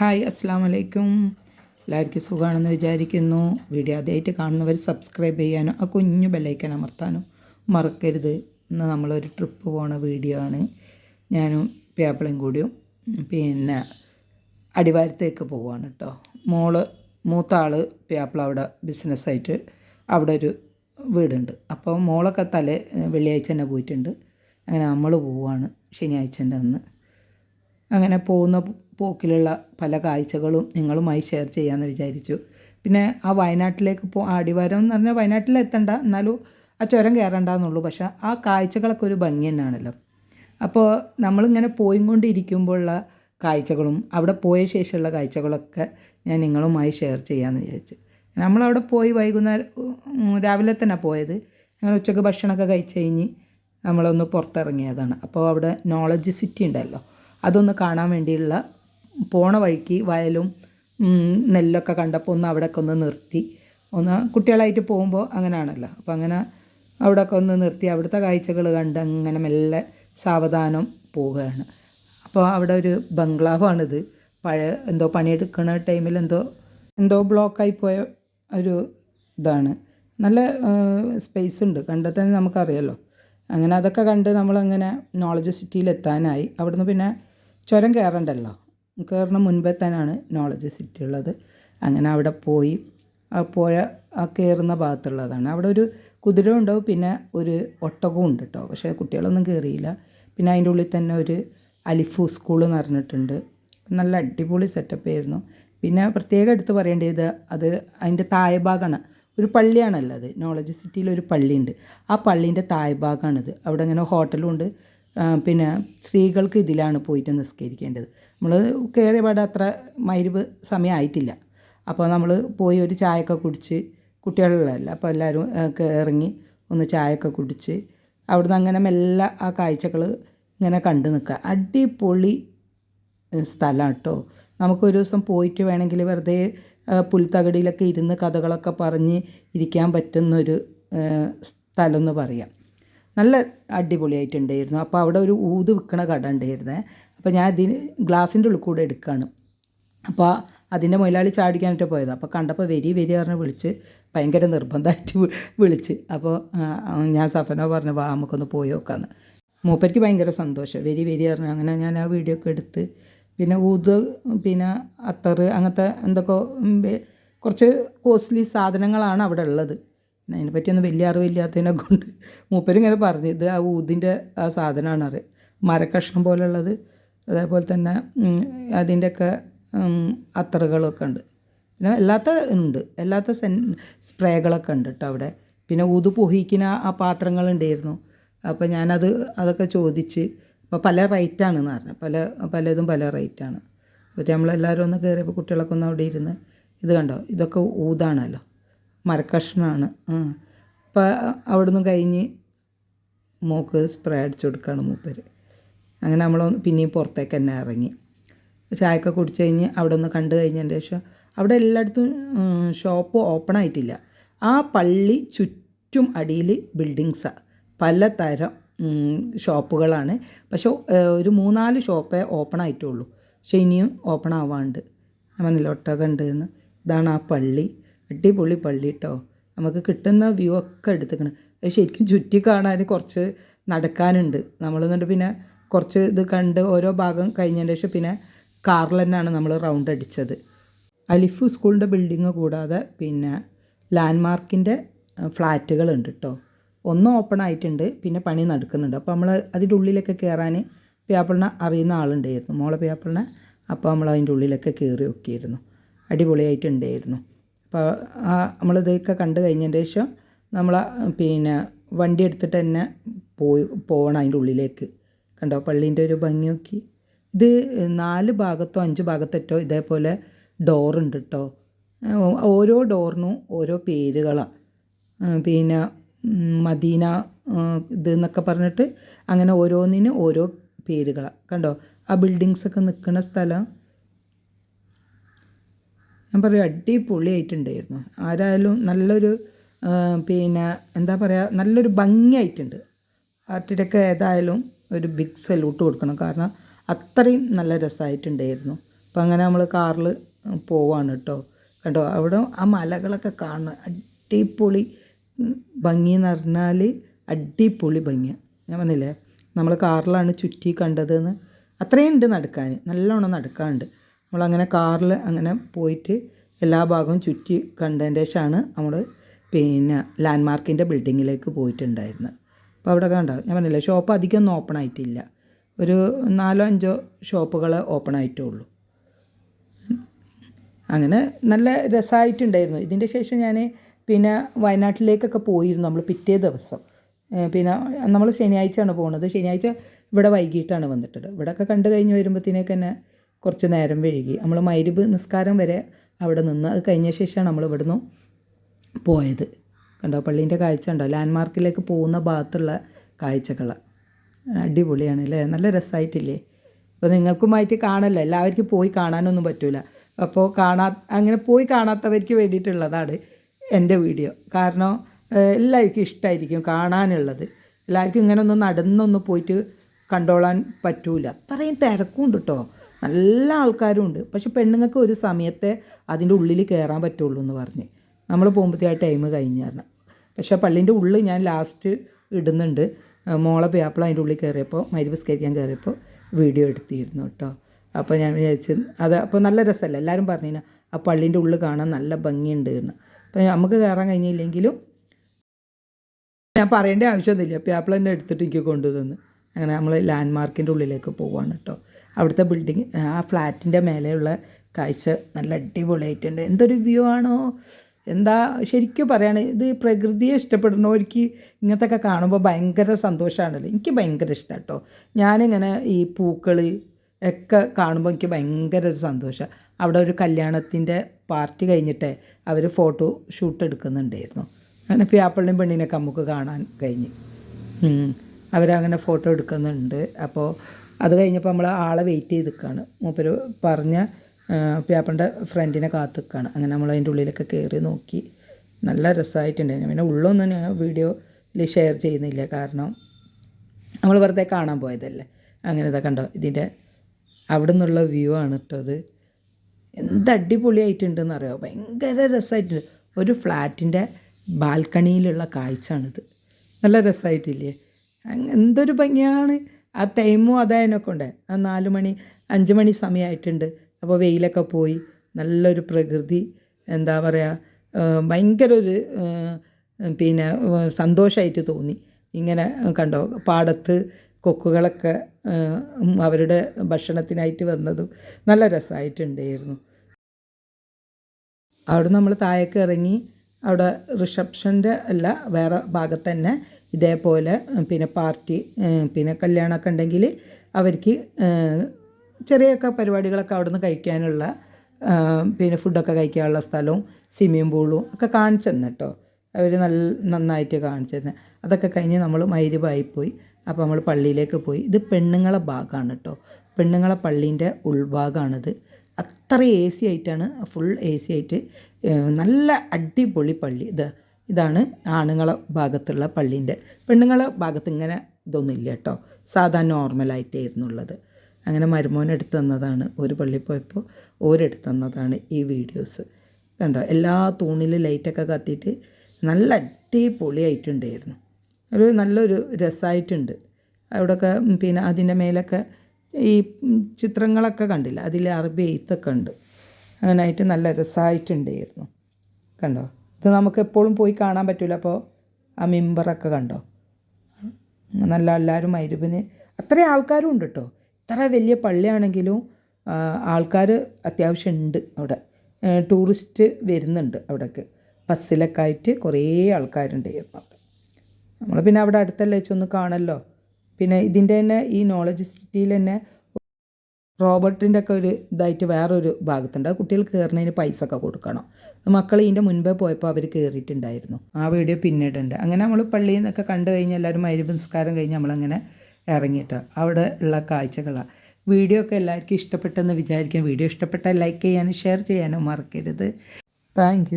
Hi അസ്സാം വലൈക്കും എല്ലാവർക്കും സുഖമാണെന്ന് വിചാരിക്കുന്നു. വീഡിയോ ആദ്യമായിട്ട് കാണുന്നവർ സബ്സ്ക്രൈബ് ചെയ്യാനും ആ കുഞ്ഞു ബെല്ലൈക്കൻ അമർത്താനും മറക്കരുത്. ഇന്ന് നമ്മളൊരു ട്രിപ്പ് പോണ വീഡിയോ ആണ്. ഞാനും പേപ്പിളയും കൂടിയും പിന്നെ അടിവാരത്തേക്ക് പോവാണ് കേട്ടോ മോൾ മൂത്ത ആൾ പേപ്പിള അവിടെ ബിസിനസ്സായിട്ട് അവിടെ ഒരു വീടുണ്ട്. അപ്പോൾ മോളൊക്കെ തലേ വെള്ളിയാഴ്ച തന്നെ പോയിട്ടുണ്ട്. അങ്ങനെ നമ്മൾ പോവാണ് ശനിയാഴ്ചന്റെ അന്ന്. അങ്ങനെ പോകുന്ന പോക്കിലുള്ള പല കാഴ്ചകളും നിങ്ങളുമായി ഷെയർ ചെയ്യാമെന്ന് വിചാരിച്ചു. പിന്നെ ആ വയനാട്ടിലേക്ക് പോ അടിവാരം എന്ന് പറഞ്ഞാൽ വയനാട്ടിൽ എത്തണ്ട എന്നാലും ആ ചുരം കയറണ്ടെന്നുള്ളൂ പക്ഷേ ആ കാഴ്ചകളൊക്കെ ഒരു ഭംഗി തന്നെയാണല്ലോ അപ്പോൾ നമ്മളിങ്ങനെ പോയിക്കൊണ്ടിരിക്കുമ്പോഴുള്ള കാഴ്ചകളും അവിടെ പോയ ശേഷമുള്ള കാഴ്ചകളൊക്കെ ഞാൻ നിങ്ങളുമായി ഷെയർ ചെയ്യാമെന്ന് വിചാരിച്ചു. നമ്മളവിടെ പോയി വൈകുന്നേരം രാവിലെ തന്നെ പോയത്. ഞങ്ങൾ ഉച്ചയ്ക്ക് ഭക്ഷണമൊക്കെ കഴിച്ച് കഴിഞ്ഞ് നമ്മളൊന്ന് പുറത്തിറങ്ങിയതാണ്. അപ്പോൾ അവിടെ നോളജ് സിറ്റി ഉണ്ടല്ലോ. അതൊന്ന് കാണാൻ വേണ്ടിയുള്ള പോണ വഴിക്ക് വയലും നെല്ലൊക്കെ കണ്ടപ്പോൾ ഒന്ന് അവിടെയൊക്കെ ഒന്ന് നിർത്തി. ഒന്ന് കുട്ടികളായിട്ട് പോകുമ്പോൾ അങ്ങനെയാണല്ലോ അപ്പോൾ അങ്ങനെ അവിടെയൊക്കെ ഒന്ന് നിർത്തി. അവിടുത്തെ കാഴ്ചകൾ കണ്ട് അങ്ങനെ മെല്ലെ സാവധാനം പോവുകയാണ്. അപ്പോൾ അവിടെ ഒരു ബംഗ്ലാവാണിത്. പഴയ എന്തോ പണിയെടുക്കുന്ന ടൈമിൽ എന്തോ എന്തോ ബ്ലോക്കായി പോയ ഒരു ഇതാണ്. നല്ല സ്പേസ് ഉണ്ട്. കണ്ടാൽ തന്നെ നമുക്കറിയാലോ. അങ്ങനെ അതൊക്കെ കണ്ട് നമ്മളങ്ങനെ നോളജ് സിറ്റിയിൽ എത്താനായി അവിടുന്ന് പിന്നെ ചുരം കയറണ്ടല്ലോ കയറുന്ന മുൻപേ തന്നെയാണ് നോളജ് സിറ്റി ഉള്ളത്. അങ്ങനെ അവിടെ പോയി ആ പുഴ ആ കയറുന്ന ഭാഗത്തുള്ളതാണ്. അവിടെ ഒരു കുതിര ഉണ്ടാവും പിന്നെ ഒരു ഒട്ടകവും ഉണ്ട് കേട്ടോ പക്ഷേ കുട്ടികളൊന്നും കയറിയില്ല പിന്നെ അതിന്റെ ഉള്ളിൽ തന്നെ ഒരു അലിഫു സ്കൂൾ എന്ന് പറഞ്ഞിട്ടുണ്ട്. നല്ല അടിപൊളി സെറ്റപ്പ് ആയിരുന്നു. പിന്നെ പ്രത്യേകം എടുത്ത് പറയേണ്ടത് അത് അതിന്റെ താഴ്ഭാഗമാണ് ഒരു പള്ളിയാണല്ലോ അത്. നോളജ് സിറ്റിയിൽ ഒരു പള്ളിയുണ്ട്. ആ പള്ളീന്റെ താഴ്ഭാഗമാണിത് അവിടെ അങ്ങനെ ഹോട്ടലും ഉണ്ട്. പിന്നെ സ്ത്രീകൾക്ക് ഇതിലാണ് പോയിട്ട് നിസ്കരിക്കേണ്ടത്. നമ്മൾ കയറിയ പാടെ അത്ര മൈരുവ് സമയമായിട്ടില്ല അപ്പോൾ നമ്മൾ പോയി ഒരു ചായയൊക്കെ കുടിച്ച് കുട്ടികളുള്ളതല്ല അപ്പോൾ എല്ലാവരും ഇറങ്ങി ഒന്ന് ചായയൊക്കെ കുടിച്ച് അവിടുന്ന് അങ്ങനെ മെല്ലെ ആ കാഴ്ചകൾ ഇങ്ങനെ കണ്ടു നിൽക്കുക അടിപൊളി സ്ഥലമാണ് കേട്ടോ നമുക്കൊരു ദിവസം പോയിട്ട് വേണമെങ്കിൽ വെറുതെ പുൽത്തകടിയിലൊക്കെ ഇരുന്ന് കഥകളൊക്കെ പറഞ്ഞ് ഇരിക്കാൻ പറ്റുന്നൊരു സ്ഥലം എന്ന് പറയാം. നല്ല അടിപൊളിയായിട്ടുണ്ടായിരുന്നു. അപ്പോൾ അവിടെ ഒരു ഊത് വിൽക്കണ കട ഉണ്ടായിരുന്നേ. അപ്പോൾ ഞാൻ ഇതിന് ഗ്ലാസിന്റെ ഉള്ളിൽ കൂടെ എടുക്കുകയാണ് അപ്പോൾ അതിന്റെ മുതലാളി ചാടിക്കാനായിട്ട് പോയത്. അപ്പോൾ കണ്ടപ്പോൾ വരി വരി പറഞ്ഞ് വിളിച്ച് ഭയങ്കര നിർബന്ധമായിട്ട് വിളിച്ച്. അപ്പോൾ ഞാൻ സഫനോ പറഞ്ഞു വാ നമുക്കൊന്ന് പോയി നോക്കാമെന്ന് മൂപ്പർക്ക് ഭയങ്കര സന്തോഷം. വരി വരി പറഞ്ഞു അങ്ങനെ ഞാൻ ആ വീഡിയോ ഒക്കെ എടുത്ത് പിന്നെ ഊത് പിന്നെ അത്തറ് അങ്ങനത്തെ എന്തൊക്കെ കുറച്ച് കോസ്റ്റ്ലി സാധനങ്ങളാണ് അവിടെ ഉള്ളത്. പിന്നെ അതിനെ പറ്റിയൊന്നും വലിയ അറിവില്ലാത്തതിനെ കൊണ്ട് മൂപ്പരിങ്ങനെ പറഞ്ഞു ഇത് ആ ഊതിന്റെ ആ സാധനമാണ് അറിയാം മരക്കഷ്ണം പോലുള്ളത് അതേപോലെ തന്നെ അതിന്റെയൊക്കെ അത്രകളൊക്കെ ഉണ്ട്. പിന്നെ എല്ലാത്ത ഉണ്ട് എല്ലാത്ത സെൻ സ്പ്രേകളൊക്കെ ഉണ്ട് കേട്ടോ അവിടെ. പിന്നെ ഊത് പൊഹിക്കുന്ന ആ പാത്രങ്ങളുണ്ടായിരുന്നു. അപ്പോൾ ഞാനത് അതൊക്കെ ചോദിച്ച് അപ്പോൾ പല റേറ്റാണെന്ന് പറഞ്ഞു. പല പലതും പല റേറ്റാണ്. അപ്പോൾ നമ്മളെല്ലാവരും ഒന്ന് കയറിയപ്പോൾ കുട്ടികളൊക്കെ ഒന്ന് അവിടെ ഇരുന്ന് ഇത് കണ്ടോ? ഇതൊക്കെ ഊതാണല്ലോ. മരക്കഷ്ണമാണ് അപ്പോൾ അവിടുന്ന് കഴിഞ്ഞ് മോക്ക് സ്പ്രേ അടിച്ചു കൊടുക്കുകയാണ് മൂപ്പര്. അങ്ങനെ നമ്മൾ പിന്നെയും പുറത്തേക്ക് തന്നെ ഇറങ്ങി. ചായയൊക്കെ കുടിച്ച് കഴിഞ്ഞ് അവിടെ ഒന്ന് കണ്ടു കഴിഞ്ഞതിന്റെ ശേഷം അവിടെ എല്ലായിടത്തും ഷോപ്പ് ഓപ്പൺ ആയിട്ടില്ല. ആ പള്ളി ചുറ്റും അടിയിൽ ബിൽഡിങ്സാണ് പലതരം ഷോപ്പുകളാണ്. പക്ഷേ ഒരു മൂന്നാൽ ഷോപ്പേ ഓപ്പൺ ആയിട്ടുള്ളൂ. പക്ഷെ ഇനിയും ഓപ്പൺ ആവാണ്ട്. നമ്മൾ നിലോട്ടൊക്കെ ഒട്ടകം ഉണ്ട് എന്ന്. ഇതാണ് ആ പള്ളി. അടിപൊളി പള്ളി കേട്ടോ നമുക്ക് കിട്ടുന്ന വ്യൂ ഒക്കെ എടുത്തിക്കണം. അത് ശരിക്കും ചുറ്റി കാണാൻ കുറച്ച് നടക്കാനുണ്ട്. നമ്മൾ എന്നിട്ട് പിന്നെ കുറച്ച് ഇത് കണ്ട് ഓരോ ഭാഗം കഴിഞ്ഞതിന് ശേഷം പിന്നെ കാറിൽ തന്നെയാണ് നമ്മൾ റൗണ്ട് അടിച്ചത്. അലിഫ് സ്കൂളിന്റെ ബിൽഡിങ് കൂടാതെ പിന്നെ ലാൻഡ്മാർക്കിന്റെ ഫ്ലാറ്റുകളുണ്ട് കേട്ടോ ഒന്ന് ഓപ്പൺ ആയിട്ടുണ്ട് പിന്നെ പണി നടക്കുന്നുണ്ട്. അപ്പോൾ നമ്മൾ അതിന്റെ ഉള്ളിലൊക്കെ കയറാൻ പേപ്പിളിനെ അറിയുന്ന ആളുണ്ടായിരുന്നു. മോളെ പേപ്പിളിനെ അപ്പോൾ നമ്മൾ അതിന്റെ ഉള്ളിലൊക്കെ കയറി നോക്കിയിരുന്നു. അടിപൊളിയായിട്ടുണ്ടായിരുന്നു അപ്പോൾ ആ നമ്മളിതൊക്കെ കണ്ടു കഴിഞ്ഞതിന് ശേഷം നമ്മൾ പിന്നെ വണ്ടി എടുത്തിട്ട് തന്നെ പോയി പോകണം അതിന്റെ ഉള്ളിലേക്ക്. കണ്ടോ? പള്ളീന്റെ ഒരു ഭംഗി നോക്കി. ഇത് നാല് ഭാഗത്തോ അഞ്ച് ഭാഗത്തേറ്റോ ഇതേപോലെ ഡോറുണ്ട് കേട്ടോ ഓരോ ഡോറിനും ഓരോ പേരുകളാണ് പിന്നെ മദീന ഇത് എന്നൊക്കെ പറഞ്ഞിട്ട് അങ്ങനെ ഓരോന്നിനും ഓരോ പേരുകളാണ് കണ്ടോ? ആ ബിൽഡിങ്സൊക്കെ നിൽക്കുന്ന സ്ഥലം. ഞാൻ പറയും അടിപൊളിയായിട്ടുണ്ടായിരുന്നു. ആരായാലും നല്ലൊരു പിന്നെ എന്താ പറയുക നല്ലൊരു ഭംഗിയായിട്ടുണ്ട്. ആർട്ടിടൊക്കെ ഏതായാലും ഒരു ബിഗ് സല്യൂട്ട് കൊടുക്കണം. കാരണം അത്രയും നല്ല രസമായിട്ടുണ്ടായിരുന്നു. അപ്പം അങ്ങനെ നമ്മൾ കാറിൽ പോവാണ് കേട്ടോ. കണ്ടോ? അവിടെ ആ മലകളൊക്കെ കാണുന്ന അടിപൊളി ഭംഗി എന്ന് പറഞ്ഞാൽ അടിപൊളി ഭംഗിയാണ് ഞാൻ പറഞ്ഞില്ലേ? നമ്മൾ കാറിലാണ് ചുറ്റി കണ്ടതെന്ന്. അത്രയും ഉണ്ട് നടക്കാൻ. നല്ലോണം നടക്കാനുണ്ട്. നമ്മളങ്ങനെ കാറിൽ അങ്ങനെ പോയിട്ട് എല്ലാ ഭാഗവും ചുറ്റി കണ്ടതിന്റെ ശേഷമാണ് നമ്മൾ പിന്നെ ലാൻഡ് മാർക്കിന്റെ ബിൽഡിങ്ങിലേക്ക് പോയിട്ടുണ്ടായിരുന്നത്. അപ്പോൾ അവിടെ കണ്ടോ ഞാൻ പറഞ്ഞില്ലേ ഷോപ്പ് അധികം ഒന്നും ഓപ്പൺ ആയിട്ടില്ല. ഒരു നാലോ അഞ്ചോ ഷോപ്പുകൾ ഓപ്പൺ ആയിട്ടേ ഉള്ളൂ അങ്ങനെ നല്ല രസമായിട്ടുണ്ടായിരുന്നു. ഇതിന്റെ ശേഷം ഞാൻ പിന്നെ വയനാട്ടിലേക്കൊക്കെ പോയിരുന്നു നമ്മൾ പിറ്റേ ദിവസം. പിന്നെ നമ്മൾ ശനിയാഴ്ചയാണ് പോകുന്നത് ശനിയാഴ്ച ഇവിടെ വൈകിട്ടാണ് വന്നിട്ടത്. ഇവിടെയൊക്കെ കണ്ടു കഴിഞ്ഞ് വരുമ്പോഴത്തേക്ക് തന്നെ കുറച്ച് നേരം വൈകി. നമ്മൾ മൈരിബ് നിസ്കാരം വരെ അവിടെ നിന്ന് അത് കഴിഞ്ഞ ശേഷമാണ് നമ്മൾ ഇവിടുന്ന് പോയത്. കണ്ടോ? പള്ളീന്റെ കാഴ്ച ഉണ്ടോ ലാൻഡ്മാർക്കിലേക്ക് പോകുന്ന ഭാഗത്തുള്ള കാഴ്ചകൾ അടിപൊളിയാണ് അല്ലേ? നല്ല രസമായിട്ടില്ലേ അപ്പോൾ നിങ്ങൾക്കുമായിട്ട് കാണല്ലോ. എല്ലാവർക്കും പോയി കാണാനൊന്നും പറ്റില്ല അപ്പോൾ കാണാ അങ്ങനെ പോയി കാണാത്തവർക്ക് വേണ്ടിയിട്ടുള്ളതാണ് എന്റെ വീഡിയോ. കാരണം എല്ലാവർക്കും ഇഷ്ടമായിരിക്കും കാണാനുള്ളത്. എല്ലാവർക്കും ഇങ്ങനെ ഒന്ന് നടന്നൊന്ന് പോയിട്ട് കണ്ടോളാൻ പറ്റൂല. അത്രയും തിരക്കുണ്ട് കേട്ടോ നല്ല ആൾക്കാരും ഉണ്ട് പക്ഷെ പെണ്ണുങ്ങൾക്ക് ഒരു സമയത്തെ അതിന്റെ ഉള്ളിൽ കയറാൻ പറ്റുള്ളൂ എന്ന് പറഞ്ഞ്. നമ്മൾ പോകുമ്പോഴത്തേ ആ ടൈം കഴിഞ്ഞ് കാരണം പക്ഷേ പള്ളീന്റെ ഉള്ളിൽ ഞാൻ ലാസ്റ്റ് ഇടുന്നുണ്ട്. മോളെ പേപ്പിൾ അതിന്റെ ഉള്ളിൽ കയറിയപ്പോൾ മരിബിസ്കരിക്കാൻ കയറിയപ്പോൾ വീഡിയോ എടുത്തിരുന്നു കേട്ടോ. അപ്പോൾ ഞാൻ വിചാരിച്ചു അത് അപ്പോൾ നല്ല രസമല്ല? എല്ലാവരും പറഞ്ഞു ആ പള്ളീന്റെ ഉള്ളിൽ കാണാൻ നല്ല ഭംഗിയുണ്ട് എന്ന്. അപ്പോൾ നമുക്ക് കയറാൻ കഴിഞ്ഞില്ലെങ്കിലും ഞാൻ പറയേണ്ട ആവശ്യമൊന്നുമില്ല. പേപ്പിൾ തന്നെ എടുത്തിട്ട് എനിക്ക് കൊണ്ടുതന്ന്. അങ്ങനെ നമ്മൾ ലാൻഡ് മാർക്കിന്റെ ഉള്ളിലേക്ക് പോവാണ് കേട്ടോ അവിടുത്തെ ബിൽഡിങ് ആ ഫ്ലാറ്റിന്റെ മേലെയുള്ള കാഴ്ച നല്ല അടിപൊളിയായിട്ടുണ്ട്. എന്തൊരു വ്യൂ ആണോ? എന്താ ശരിക്കും പറയുകയാണ് ഇത് പ്രകൃതിയെ ഇഷ്ടപ്പെടുന്നവർക്ക് ഇങ്ങനത്തെയൊക്കെ കാണുമ്പോൾ ഭയങ്കര സന്തോഷമാണല്ലോ എനിക്ക് ഭയങ്കര ഇഷ്ടമാണ് കേട്ടോ ഞാനിങ്ങനെ ഈ പൂക്കൾ ഒക്കെ കാണുമ്പോൾ എനിക്ക് ഭയങ്കര ഒരു സന്തോഷമാണ് അവിടെ ഒരു കല്യാണത്തിന്റെ പാർട്ടി കഴിഞ്ഞിട്ട് അവർ ഫോട്ടോ ഷൂട്ട് എടുക്കുന്നുണ്ടായിരുന്നു. അങ്ങനെ പ്യാപ്പിളിനും പെണ്ണിനൊക്കെ നമുക്ക് കാണാൻ കഴിഞ്ഞ്. അവരങ്ങനെ ഫോട്ടോ എടുക്കുന്നുണ്ട്. അപ്പോൾ അത് കഴിഞ്ഞപ്പോൾ നമ്മൾ ആളെ വെയിറ്റ് ചെയ്ത് നിൽക്കുകയാണ് മൂപ്പര് പറഞ്ഞ പ്യാപ്പന്റെ ഫ്രണ്ടിനെ കാത്ത് നിൽക്കുകയാണ് അങ്ങനെ നമ്മൾ അതിന്റെ ഉള്ളിലൊക്കെ കയറി നോക്കി. നല്ല രസമായിട്ടുണ്ടായിരുന്നു പിന്നെ ഉള്ളൊന്നും ഞാൻ വീഡിയോയിൽ ഷെയർ ചെയ്യുന്നില്ല. കാരണം നമ്മൾ വെറുതെ കാണാൻ പോയതല്ലേ. അങ്ങനെ ഇതൊക്കെ കണ്ടോ ഇതിന്റെ അവിടെ നിന്നുള്ള വ്യൂ ആണ് കേട്ടോ അത്. എന്ത് അടിപൊളിയായിട്ടുണ്ടെന്ന് അറിയാമോ ഭയങ്കര രസമായിട്ടുണ്ട് ഒരു ഫ്ലാറ്റിന്റെ ബാൽക്കണിയിലുള്ള കാഴ്ചയാണിത്. നല്ല രസമായിട്ടില്ലേ എന്തൊരു ഭംഗിയാണ്. ആ ടൈമും അതായതിനൊക്കെ ആ നാല് മണി അഞ്ച് മണി സമയമായിട്ടുണ്ട്. അപ്പോൾ വെയിലൊക്കെ പോയി. നല്ലൊരു പ്രകൃതി എന്താ പറയുക ഭയങ്കര ഒരു പിന്നെ സന്തോഷമായിട്ട് തോന്നി. ഇങ്ങനെ കണ്ടോ പാടത്ത് കൊക്കുകളൊക്കെ അവരുടെ ഭക്ഷണത്തിനായിട്ട് വന്നതും നല്ല രസമായിട്ടുണ്ടായിരുന്നു. അവിടെ നമ്മൾ താഴേക്ക് ഇറങ്ങി. അവിടെ റിസപ്ഷന്റെ അല്ല വേറെ ഭാഗത്ത് തന്നെ ഇതേപോലെ പിന്നെ പാർട്ടി പിന്നെ കല്യാണമൊക്കെ ഉണ്ടെങ്കിൽ അവർക്ക് ചെറിയൊക്കെ പരിപാടികളൊക്കെ അവിടെ നിന്ന് കഴിക്കാനുള്ള പിന്നെ ഫുഡൊക്കെ കഴിക്കാനുള്ള സ്ഥലവും സ്വിമ്മിങ് പൂളും ഒക്കെ കാണിച്ചു തന്നെ കേട്ടോ. അവർ നല്ല നന്നായിട്ട് കാണിച്ചു തന്നെ. അതൊക്കെ കഴിഞ്ഞ് നമ്മൾ മൈരുവായിപ്പോയി അപ്പോൾ നമ്മൾ പള്ളിയിലേക്ക് പോയി. ഇത് പെണ്ണുങ്ങളെ ഭാഗമാണ് കേട്ടോ. പെണ്ണുങ്ങളെ പള്ളീന്റെ ഉൾഭാഗമാണിത്. അത്ര എ സി ആയിട്ടാണ് ഫുൾ എ സി ആയിട്ട് നല്ല അടിപൊളി പള്ളി ഇത്. ഇതാണ് ആണുങ്ങളെ ഭാഗത്തുള്ള പള്ളീന്റെ. പെണ്ണുങ്ങളെ ഭാഗത്ത് ഇങ്ങനെ ഇതൊന്നുമില്ല കേട്ടോ. സാധാ നോർമലായിട്ടായിരുന്നു ഉള്ളത് അങ്ങനെ മരുമോൻ എടുത്തു തന്നതാണ്. ഒരു പള്ളി പോയപ്പോൾ ഓരെടുത്ത് തന്നതാണ് ഈ വീഡിയോസ്. കണ്ടോ? എല്ലാ തൂണിലും ലൈറ്റൊക്കെ കത്തിയിട്ട് നല്ല അടിപൊളിയായിട്ടുണ്ടായിരുന്നു. ഒരു നല്ലൊരു രസമായിട്ടുണ്ട്. അവിടെയൊക്കെ പിന്നെ അതിന്റെ മേലൊക്കെ ഈ ചിത്രങ്ങളൊക്കെ കണ്ടില്ല. അതിൽ അറബി എയ്ത്തൊക്കെ ഉണ്ട്. അങ്ങനായിട്ട് നല്ല രസമായിട്ടുണ്ടായിരുന്നു. കണ്ടോ? ഇത് നമുക്ക് എപ്പോഴും പോയി കാണാൻ പറ്റില്ല അപ്പോൾ ആ മിമ്പറൊക്കെ കണ്ടോ? നല്ല എല്ലാവരും മരുവിന് അത്രയും ആൾക്കാരും ഉണ്ട് കേട്ടോ ഇത്ര വലിയ പള്ളിയാണെങ്കിലും ആൾക്കാർ അത്യാവശ്യം ഉണ്ട് അവിടെ. ടൂറിസ്റ്റ് വരുന്നുണ്ട് അവിടേക്ക്. ബസ്സിലൊക്കെ ആയിട്ട് കുറേ ആൾക്കാരുണ്ട് അവിടെ നമ്മൾ പിന്നെ അവിടെ അടുത്തല്ലേ വെച്ചൊന്ന് കാണല്ലോ. പിന്നെ ഇതിന്റെ തന്നെ ഈ നോളജ് സിറ്റിയിൽ തന്നെ റോബർട്ടിന്റെ ഒക്കെ ഒരു ഇതായിട്ട് വേറൊരു ഭാഗത്തുണ്ട്. കുട്ടികൾ കയറുന്നതിന് പൈസ ഒക്കെ കൊടുക്കണം. മക്കൾ ഇതിന്റെ മുൻപേ പോയപ്പോൾ അവർ കയറിയിട്ടുണ്ടായിരുന്നു ആ വീഡിയോ പിന്നീടുണ്ട്. അങ്ങനെ നമ്മൾ പള്ളിയിൽ നിന്നൊക്കെ കണ്ടു കഴിഞ്ഞ് എല്ലാവരും മരുന്ന് നിസ്കാരം കഴിഞ്ഞ് നമ്മളങ്ങനെ ഇറങ്ങിയിട്ട് അവിടെ ഉള്ള കാഴ്ചകളാണ്. വീഡിയോ ഒക്കെ എല്ലാവർക്കും ഇഷ്ടപ്പെട്ടെന്ന് വിചാരിക്കും വീഡിയോ ഇഷ്ടപ്പെട്ടാൽ ലൈക്ക് ചെയ്യാനും ഷെയർ ചെയ്യാനും മറക്കരുത്. താങ്ക്